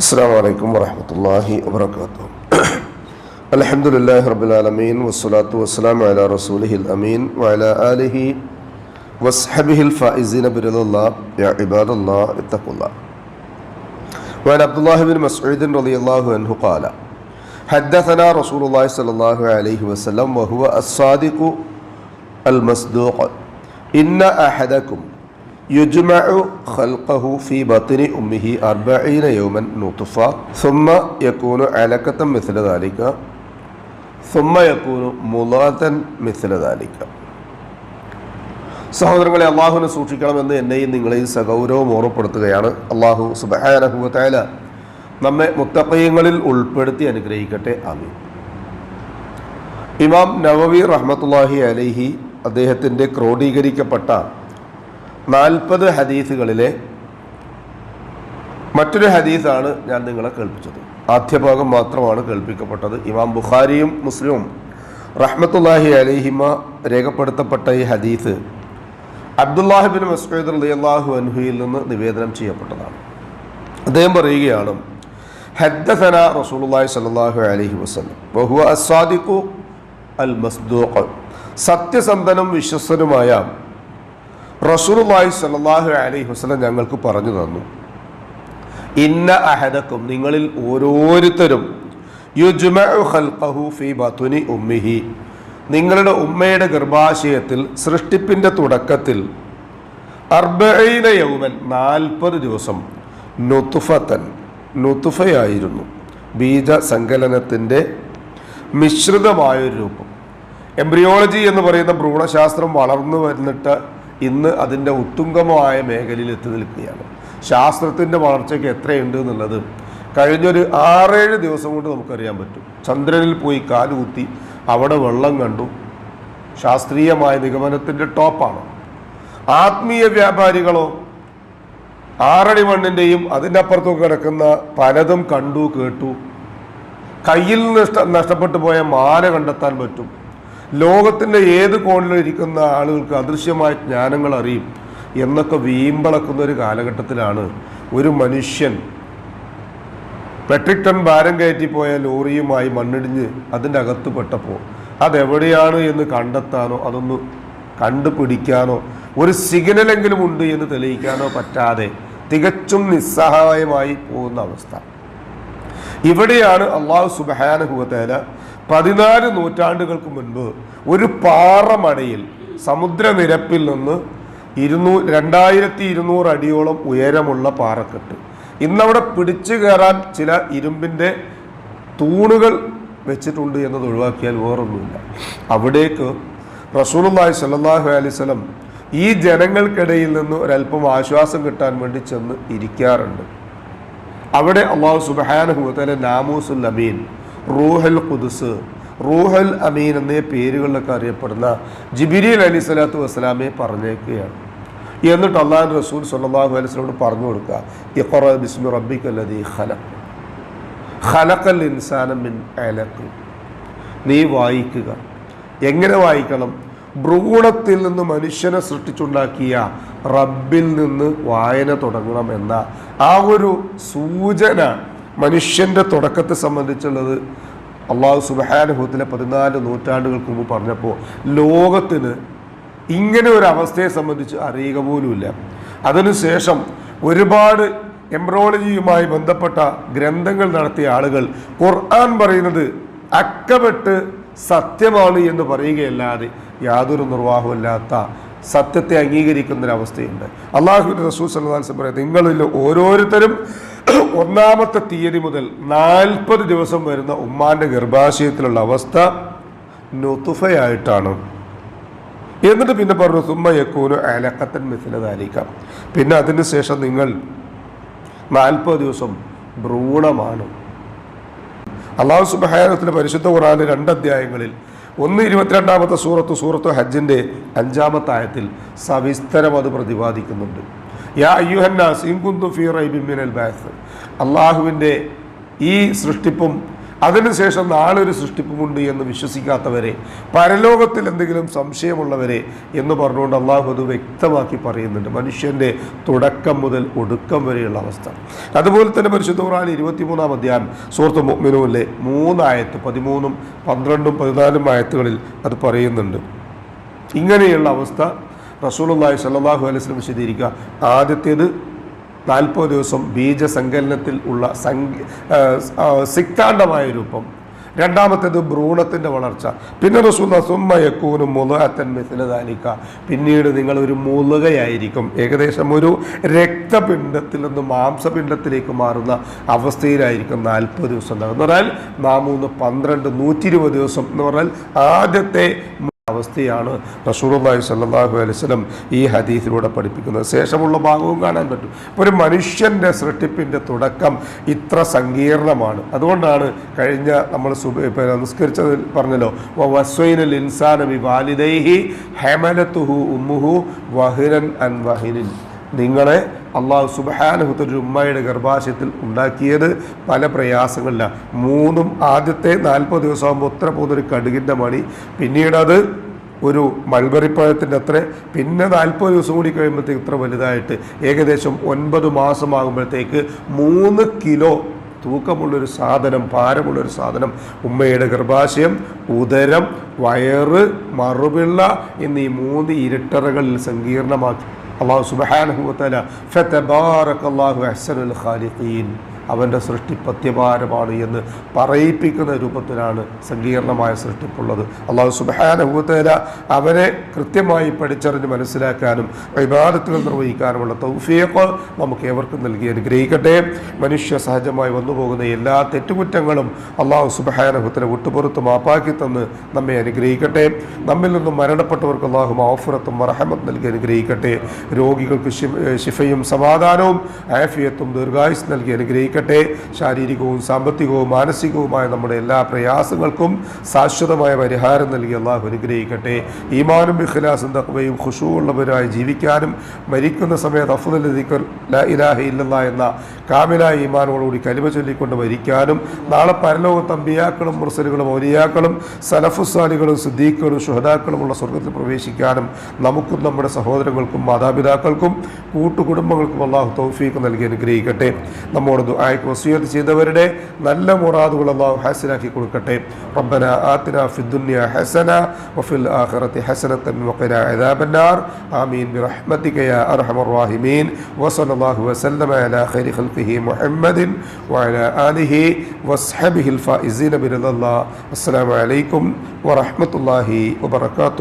السلام عليكم ورحمة الله وبركاته الحمد لله رب العالمين والصلاة والسلام على رسوله الأمين وعلى آله وصحبه الفائزين برضا الله يا عباد الله اتقوا الله وعن عبد الله بن مسعود رضي الله عنه قال حدثنا رسول الله صلى الله عليه وسلم وهو الصادق المصدوق إن أحدكم സഹോദരങ്ങളെ അള്ളാഹുവിനെ സൂക്ഷിക്കണമെന്ന് എന്നെയും നിങ്ങളെയും സഗൗരവം ഓർമ്മപ്പെടുത്തുകയാണ്. അള്ളാഹു സുബഹാനഹുവത്തായ നമ്മെ മുത്തക്കയങ്ങളിൽ ഉൾപ്പെടുത്തി അനുഗ്രഹിക്കട്ടെ. ആമി ഇമാം നവവി റഹ്മത്തുല്ലാഹി അലൈഹി അദ്ദേഹത്തിന്റെ ക്രോഡീകരിക്കപ്പെട്ട നാൽപ്പത് ഹദീസുകളിലെ മറ്റൊരു ഹദീസാണ് ഞാൻ നിങ്ങളെ കേൾപ്പിച്ചത്. ആദ്യ ഭാഗം മാത്രമാണ് കേൾപ്പിക്കപ്പെട്ടത്. ഇമാം ബുഖാരിയും മുസ്ലിമും റഹ്മത്തുല്ലാഹി അലിഹിമ രേഖപ്പെടുത്തപ്പെട്ട ഈ ഹദീസ് അബ്ദുല്ലാഹിബിൻ മസ്ഊദ് റളിയല്ലാഹു അൻഹുയിൽ നിന്ന് നിവേദനം ചെയ്യപ്പെട്ടതാണ്. അദ്ദേഹം പറയുകയാണ് ഹദ്ദസന റസൂലുള്ളാഹി സ്വല്ലല്ലാഹു അലൈഹി വസല്ലം. ബഹു അസ്സാദിഖു അൽ മസ്ദൂഖ് സത്യസന്ധനും വിശ്വസ്തനുമായ റസൂലുള്ളാഹി സ്വല്ലല്ലാഹു അലൈഹി വസല്ലം ഞങ്ങൾക്ക് പറഞ്ഞു തന്നു. ഇന്ന അഹദക്കും നിങ്ങളിൽ ഓരോരുത്തരും ഉമ്മിഹി. നിങ്ങളുടെ ഉമ്മയുടെ ഗർഭാശയത്തിൽ സൃഷ്ടിപ്പിന്റെ തുടക്കത്തിൽ അർബഈന യൗമൻ നാൽപ്പത് ദിവസം നുത്തുഫത്തൻ നുത്തുഫയായിരുന്നു ബീജസങ്കലനത്തിന്റെ മിശ്രിതമായൊരു രൂപം. എംബ്രിയോളജി എന്ന് പറയുന്ന ഭ്രൂണശാസ്ത്രം വളർന്നു വന്നിട്ട് ഇന്ന് അതിന്റെ ഉത്തുംഗമായ മേഖലയിൽ എത്തി നിൽക്കുകയാണ്. ശാസ്ത്രത്തിന്റെ വളർച്ചയ്ക്ക് എത്രയുണ്ട് എന്നുള്ളത് കഴിഞ്ഞൊരു ആറേഴ് ദിവസം കൊണ്ട് നമുക്കറിയാൻ പറ്റും. ചന്ദ്രനിൽ പോയി കാലുകുത്തി അവിടെ വെള്ളം കണ്ടു. ശാസ്ത്രീയമായ നിഗമനത്തിന്റെ ടോപ്പാണ്. ആത്മീയ വ്യാപാരികളോ ആറടി മണ്ണിന്റെയും അതിന്റെ അപ്പുറത്തും കിടക്കുന്ന പലതും കണ്ടു കേട്ടു. കയ്യിൽ നിന്ന് നഷ്ടപ്പെട്ടു പോയ മാല കണ്ടെത്താൻ പറ്റും. ലോകത്തിന്റെ ഏത് കോണിലും ഇരിക്കുന്ന ആളുകൾക്ക് അദൃശ്യമായ ജ്ഞാനങ്ങൾ അറിയും എന്നൊക്കെ വീമ്പളക്കുന്ന ഒരു കാലഘട്ടത്തിലാണ് ഒരു മനുഷ്യൻ മെട്രിക് ടൺ ഭാരം കയറ്റിപ്പോയ ലോറിയുമായി മണ്ണിടിഞ്ഞ് അതിന്റെ അകത്ത് പെട്ടപ്പോൾ അതെവിടെയാണ് എന്ന് കണ്ടെത്താനോ അതൊന്ന് കണ്ടുപിടിക്കാനോ ഒരു സിഗ്നലെങ്കിലും ഉണ്ട് എന്ന് തെളിയിക്കാനോ പറ്റാതെ തികച്ചും നിസ്സഹായമായി പോകുന്ന അവസ്ഥ. ഇവിടെയാണ് അള്ളാഹു സുബഹാനുഭവത്തേല പതിനാല് നൂറ്റാണ്ടുകൾക്ക് മുൻപ് ഒരു പാറമടയിൽ സമുദ്രനിരപ്പിൽ നിന്ന് ഇരുന്നൂ രണ്ടായിരത്തി ഇരുന്നൂറ് അടിയോളം ഉയരമുള്ള പാറക്കെട്ട്. ഇന്നവിടെ പിടിച്ചു കയറാൻ ചില ഇരുമ്പിന്റെ തൂണുകൾ വെച്ചിട്ടുണ്ട് എന്നത് ഒഴിവാക്കിയാൽ വേറൊന്നുമില്ല. അവിടേക്ക് റസൂലുള്ളാഹി സ്വല്ലല്ലാഹു അലൈഹി വസല്ലം ഈ ജനങ്ങൾക്കിടയിൽ നിന്ന് ഒരല്പം ആശ്വാസം കിട്ടാൻ വേണ്ടി ചെന്ന് ഇരിക്കാറുണ്ട്. അവിടെ അള്ളാഹു സുബഹാനുഭവത്തിലെ നാമൂസുൽ അമീൻ റൂഹൽ ഖുദുസ് റൂഹൽ അമീൻ എന്നീ പേരുകളിലൊക്കെ അറിയപ്പെടുന്ന ജിബിരിൽ അലി സ്വലാത്തു വസ്സലാമെ പറഞ്ഞേക്കുകയാണ്. എന്നിട്ട് അള്ളാഹു റസൂൽ സല്ലാഹു അലൈസ്ലോട് പറഞ്ഞു കൊടുക്കുക ഇഖറ ബിസ്മി റബ്ബിക്കല്ലതി ഖലഖ്. ഖലഖൽ ഇൻസാനം മിൻ അലഖ്. നീ വായിക്കുക. എങ്ങനെ വായിക്കണം? ഭ്രൂണത്തിൽ നിന്ന് മനുഷ്യനെ സൃഷ്ടിച്ചുണ്ടാക്കിയ റബ്ബിൽ നിന്ന് വായന തുടങ്ങണം എന്ന ആ ഒരു സൂചന മനുഷ്യന്റെ തുടക്കത്തെ സംബന്ധിച്ചുള്ളത് അള്ളാഹു സുബഹാനുഭവത്തിലെ പതിനാല് നൂറ്റാണ്ടുകൾക്ക് മുമ്പ് പറഞ്ഞപ്പോൾ ലോകത്തിന് ഇങ്ങനെ ഒരു അവസ്ഥയെ സംബന്ധിച്ച് അറിയുക പോലുമില്ല അതിനുശേഷം ഒരുപാട് എംബ്രോളജിയുമായി ബന്ധപ്പെട്ട ഗ്രന്ഥങ്ങൾ നടത്തിയ ആളുകൾ ഖുർആൻ പറയുന്നത് അക്കപ്പെട്ട് സത്യമാണ് എന്ന് പറയുകയല്ലാതെ യാതൊരു നിർവാഹമില്ലാത്ത സത്യത്തെ അംഗീകരിക്കുന്ന ഒരു അവസ്ഥയുണ്ട് അള്ളാഹു റസൂൽ സല്ലാസ് പറയാം നിങ്ങളിൽ ഓരോരുത്തരും ഒന്നാമത്തെ തീയതി മുതൽ നാൽപ്പത് ദിവസം വരുന്ന ഉമ്മാന്റെ ഗർഭാശയത്തിലുള്ള അവസ്ഥ നൊത്തുഫയായിട്ടാണ് എന്നിട്ട് പിന്നെ പറഞ്ഞു സുമ്മ യക്കൂനു അലക്കത്തൻ മിഥിലതായിരിക്കാം പിന്നെ അതിനുശേഷം നിങ്ങൾ നാൽപ്പത് ദിവസം ഭ്രൂണമാണ്. അള്ളാഹു സുബഹാനത്തിന്റെ പരിശുദ്ധ ഖുറാന് രണ്ട് അധ്യായങ്ങളിൽ ഒന്ന് ഇരുപത്തിരണ്ടാമത്തെ സൂറത്ത് സൂറത്ത് ഹജ്ജിന്റെ അഞ്ചാമത്തെ ആയത്തിൽ സവിസ്തരം അത് പ്രതിപാദിക്കുന്നുണ്ട്. യാ അയ്യുഹന്നാസ് ഇൻകുന്തു ഫീ റൈബിൻ മിനൽ ബാസ് അള്ളാഹുവിന്റെ ഈ സൃഷ്ടിപ്പും അതിനുശേഷം നാളെ ഒരു സൃഷ്ടിപ്പുമുണ്ട് എന്ന് വിശ്വസിക്കാത്തവരെ പരലോകത്തിൽ എന്തെങ്കിലും സംശയമുള്ളവരെ എന്ന് പറഞ്ഞുകൊണ്ട് അള്ളാഹു അത് വ്യക്തമാക്കി പറയുന്നുണ്ട്. മനുഷ്യന്റെ തുടക്കം മുതൽ ഒടുക്കം വരെയുള്ള അവസ്ഥ. അതുപോലെ തന്നെ പരിശുദ്ധ ഖുർആൻ ഇരുപത്തിമൂന്നാം അധ്യായം സുഹൃത്ത് മുഅ്മിനൂനിലെ മൂന്നായത്ത് പതിമൂന്നും പന്ത്രണ്ടും പതിനാലും ആയത്തുകളിൽ അത് പറയുന്നുണ്ട്. ഇങ്ങനെയുള്ള അവസ്ഥ റസൂലുള്ളാഹി സ്വല്ലല്ലാഹു അലൈഹി വസല്ലം വിശദീകരിക്കുക. ആദ്യത്തേത് നാൽപ്പത് ദിവസം ബീജസങ്കലനത്തിൽ ഉള്ള സിക്താണ്ഡമായ രൂപം. രണ്ടാമത്തേത് ഭ്രൂണത്തിന്റെ വളർച്ച. പിന്നെ റസൂൽ സുമ്മയക്കൂനും മുലഹത്തൻ മിഥിലതാലിക്ക പിന്നീട് നിങ്ങൾ ഒരു മുലുകയായിരിക്കും. ഏകദേശം ഒരു രക്തപിണ്ഡത്തിൽ നിന്ന് മാംസപിണ്ഡത്തിലേക്ക് മാറുന്ന അവസ്ഥയിലായിരിക്കും നാൽപ്പത് ദിവസം എന്ന് പറഞ്ഞാൽ നാമൂന്ന് പന്ത്രണ്ട് നൂറ്റി ഇരുപത് ദിവസം എന്ന് പറഞ്ഞാൽ ആദ്യത്തെ അവസ്ഥയാണ് റസൂലുള്ളാഹി സല്ലാഹു അലൈഹി വസല്ലം ഈ ഹദീസിലൂടെ പഠിപ്പിക്കുന്നത്. ശേഷമുള്ള ഭാഗവും കാണാൻ പറ്റും. അപ്പോൾ ഒരു മനുഷ്യന്റെ സൃഷ്ടിപ്പിന്റെ തുടക്കം ഇത്ര സങ്കീർണമാണ്. അതുകൊണ്ടാണ് കഴിഞ്ഞ നമ്മൾ നമസ്കരിച്ചതിൽ പറഞ്ഞല്ലോ ഇൻസാന ഉമ്മുഹു അൻ നിങ്ങളെ അള്ളാഹു സുബഹാനുഹത്തൊരു ഉമ്മയുടെ ഗർഭാശയത്തിൽ ഉണ്ടാക്കിയത് പല പ്രയാസങ്ങളില്ല മൂന്നും ആദ്യത്തെ നാൽപ്പത് ദിവസമാകുമ്പോൾ ഉത്തര പോകുന്നൊരു കടുകിന്റെ മണി. പിന്നീടത് ഒരു മൾബറിപ്പഴത്തിന്റെ അത്ര. പിന്നെ നാൽപ്പത് ദിവസം കൂടി കഴിയുമ്പോഴത്തേക്ക് ഇത്ര വലുതായിട്ട്. ഏകദേശം ഒൻപത് മാസമാകുമ്പോഴത്തേക്ക് മൂന്ന് കിലോ തൂക്കമുള്ളൊരു സാധനം ഭാരമുള്ളൊരു സാധനം. ഉമ്മയുടെ ഗർഭാശയം ഉദരം വയറ് മറുപിള്ള എന്നീ മൂന്ന് ഇരട്ടറകളിൽ സങ്കീർണമാക്കി. അള്ളാഹു സുബഹാനഹുവത്തല ഫതബാറകല്ലാഹു അഹ്സനുൽ ഖാലിഖീൻ. അവന്റെ സൃഷ്ടി പത്യഭാരമാണ് എന്ന് പറയിപ്പിക്കുന്ന രൂപത്തിലാണ് സങ്കീർണമായ സൃഷ്ടിപ്പുള്ളത്. അള്ളാഹു സുബഹാനഹുവത്തല അവനെ കൃത്യമായി പഠിച്ചറിഞ്ഞ് മനസ്സിലാക്കാനും വിവാദത്തുകൾ നിർവഹിക്കാനുമുള്ള തൗഫിയൊക്കെ നമുക്ക് ഏവർക്കും നൽകി അനുഗ്രഹിക്കട്ടെ. മനുഷ്യ സഹജമായി വന്നു പോകുന്ന എല്ലാ തെറ്റുകുറ്റങ്ങളും അള്ളാഹു സുബഹാനഹുത്തല വിട്ടുപുറത്ത് മാപ്പാക്കി തന്ന് നമ്മെ അനുഗ്രഹിക്കട്ടെ. നമ്മിൽ നിന്നും മരണപ്പെട്ടവർക്ക് അള്ളാഹു മാഫുറത്തും മറഹമത്ത് നൽകി അനുഗ്രഹിക്കട്ടെ. രോഗികൾക്ക് ശിഫയും സമാധാനവും ആഫിയത്തും ദീർഘായുസ് നൽകി അനുഗ്രഹിക്കട്ടെ. ശാരീരികവും സാമ്പത്തികവും മാനസികവുമായ നമ്മുടെ എല്ലാ പ്രയാസങ്ങൾക്കും ശാശ്വതമായ പരിഹാരം നൽകി അള്ളാഹു അനുഗ്രഹിക്കട്ടെ. ഈമാനും ഇഖ്ലാസും തഖ്വയും ഖുഷുവുള്ളവരായി ജീവിക്കാനും മരിക്കുന്ന സമയത്ത് അഫുദൽ ദിക്കർ ലാ ഇലാഹ ഇല്ലല്ലാ എന്ന കാമിലായ ഈമാനോടുകൂടി കലിമ ചൊല്ലിക്കൊണ്ട് മരിക്കാനും നാളെ പരലോകത്ത് അമ്പിയാക്കളും മുർസലുകളും ഔലിയാക്കളും സലഫുസാലികളും സിദ്ദീഖുകളും ശുഹദാക്കളുമുള്ള സ്വർഗത്തിൽ പ്രവേശിക്കാനും നമുക്കും നമ്മുടെ സഹോദരങ്ങൾക്കും മാതാപിതാക്കൾക്കും കൂട്ടുകുടുംബങ്ങൾക്കും അള്ളാഹു തൗഫീഖ് നൽകി അനുഗ്രഹിക്കട്ടെ. നമ്മോട് വസിയത്ത് ചെയ്തവരുടെ നല്ല മുറാദുകൾ അള്ളാഹു ഹാസിലാക്കി കൊടുക്കട്ടെ. റബ്ബന ആതിന ഫിദ്ദുനിയ ഹസന വഫിൽ ആഖിറതി ഹസനത്തൻ വഖിന അദാബന്നാർ. ആമീൻ. ബിറഹ്മതിക യാ അർഹമർ റഹീമീൻ. വസല്ലല്ലാഹു വസല്ലമ അലാ ഖൈരി ഖൽഖിഹി മുഹമ്മദിൻ വഅലാ ആലിഹി വസ്ഹബിഹിൽ ഫായിസീന ബിറദല്ലാഹ് അസ്സലാമു അലൈക്കും വറഹ്മത്തുള്ളാഹി വബറകാതുഹു